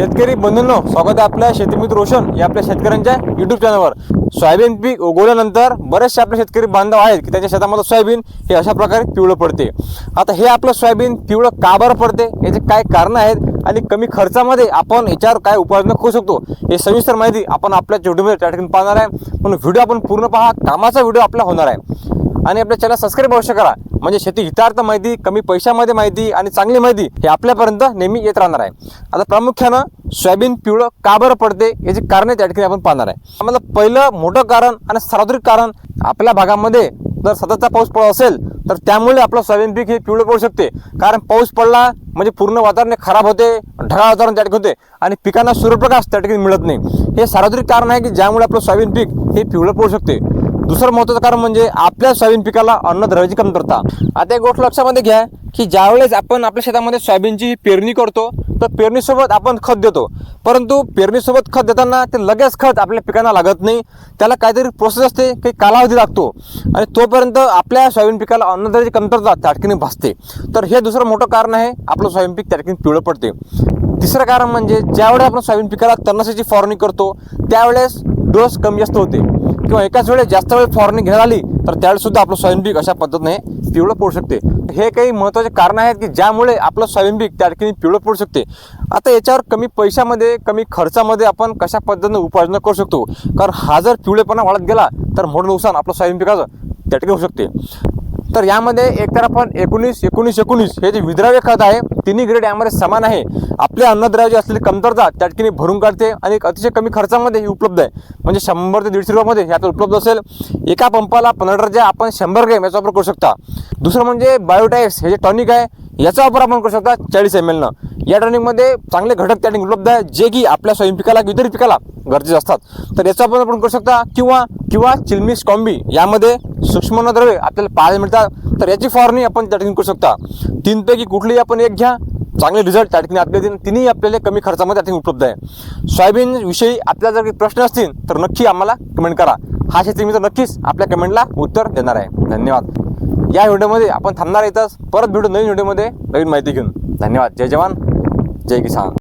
शेतकरी बंधूंनो स्वागत आहे आपल्या शेतीमित्र रोशन या आपल्या शेतकऱ्यांच्या युट्यूब चॅनलवर सोयाबीन पीक उगवल्यानंतर बरेचसे आपले शेतकरी बांधव आहेत की त्यांच्या शेतामध्ये सोयाबीन हे अशा प्रकारे पिवळं पडते. आता हे आपलं सोयाबीन पिवळं का बरं पडते? याचे काय कारणं आहेत? आणि कमी खर्चामध्ये आपण याच्यावर काय उपाययोजना करू शकतो? हे सविस्तर माहिती आपण आपल्या व्हिडिओमध्ये त्या ठिकाणी पाहणार आहे. म्हणून व्हिडिओ आपण पूर्ण पहा. कामाचा व्हिडिओ आपला होणार आहे. आणि आपल्या चॅनल सबस्क्राईब अवश्य करा म्हणजे शेती हितार्थ माहिती कमी पैशामध्ये माहिती आणि चांगली माहिती हे आपल्यापर्यंत नेहमी येत राहणार आहे. आता प्रामुख्यानं सोयाबीन पिवळं का बरं पडते याची कारणे त्या ठिकाणी आपण पाहणार आहे. आम्हाला पहिलं मोठं कारण आणि सर्वाधिक कारण आपल्या भागामध्ये जर सततचा पाऊस पडत असेल तर त्यामुळे आपलं सोयाबीन पीक हे पिवळं पडू शकते. कारण पाऊस पडला म्हणजे पूर्ण वातावरण हे खराब होते ढगाळ वातावरण त्या ठिकाणी होते आणि पिकांना सूर्यप्रकाश त्या ठिकाणी मिळत नाही. हे सार्वत्रिक कारण आहे की ज्यामुळे आपलं सोयाबीन पीक हे पिवळं पडू शकते. दुसरं महत्वाचं कारण म्हणजे आपल्या सोयाबीन पिकाला अन्नद्रव्याची कमतरता. आता एक गोष्ट लक्षामध्ये घ्या की ज्यावेळेस आपण आपल्या शेतामध्ये सोयाबीनची पेरणी करतो तर पेरणीसोबत आपण खत देतो. परंतु पेरणीसोबत खत देताना ते लगेच खत आपल्या पिकांना लागत नाही. त्याला काहीतरी प्रोसेस असते काही कालावधी लागतो. आणि तोपर्यंत आपल्या सोयाबीन पिकाला अन्नद्रव्याची कमतरता त्याटकीने भासते. तर हे दुसरं मोठं कारण आहे आपलं सोयाबीन पीक त्याटकीने पिवळं पडते. तिसरं कारण म्हणजे ज्यावेळेस आपण सोयाबीन पिकाला तणनाशकाची फवारणी करतो त्यावेळेस डोस कमी जास्त होते. किंवा एकाच वेळेस जास्त वेळ फवारणी घेण्यात आली तर त्यावेळेस सुद्धा आपलं सोयाबीन अशा पद्धतीने पिवळं पडू शकते. हे काही महत्त्वाचे कारण आहेत की ज्यामुळे आपलं सोयाबीन त्या ठिकाणी पिवळं पडू शकते. आता याच्यावर कमी पैशामध्ये कमी खर्चामध्ये आपण कशा पद्धतीने उपाययोजना करू शकतो? कारण हा जर पिवळेपणा वाढत गेला तर मोठं नुकसान आपलं सोयाबीन पिकाचं त्या ठिकाणी होऊ शकते. तर यामध्ये एकतर आपण एकोणीस एकोणीस एकोणीस हे जे विद्राव्य खत आहे तिन्ही ग्रेड यामध्ये समान आहे. आपल्या अन्नद्रव्याची असलेली कमतरता त्या ठिकाणी भरून काढते आणि एक अतिशय कमी खर्चामध्ये ही उपलब्ध आहे. म्हणजे शंभर ते दीडशे रुपयामध्ये ह्यात उपलब्ध असेल. एका पंपाला पंधरा लिटरच्या आपण शंभर ग्रॅम याचा वापर करू शकता. दुसरं म्हणजे बायोटाईक्स हे जे टॉनिक आहे याचा वापर आपण करू शकता चाळीस एम एलनं या ट्रेनिंगमध्ये चांगले घटक त्या ठिकाणी उपलब्ध आहे जे की आपल्या स्वयंपिकाला इतर पिकाला गरजेचे असतात. तर याचा आपण आपण करू शकता किंवा किंवा चिलमिस कॉम्बी यामध्ये सूक्ष्मद्रव्ये आपल्याला पाहायला मिळतात. तर याची फवारणी आपण त्या ठिकाणी करू शकता. तीनपैकी कुठलीही आपण एक घ्या चांगले रिझल्ट त्या ठिकाणी आपल्या तिन्ही आपल्याला कमी खर्चामध्ये त्या ठिकाणी उपलब्ध आहे. सोयाबीन विषयी आपल्याला जर काही प्रश्न असतील तर नक्की आम्हाला कमेंट करा. हा शेतकरी मित्र नक्कीच आपल्या कमेंटला उत्तर देणार आहे. धन्यवाद. या व्हिडिओमध्ये आपण थांबणार येतच परत भेटू नवीन व्हिडिओमध्ये नवीन माहिती घेऊन. धन्यवाद. जय जवान. जय किसान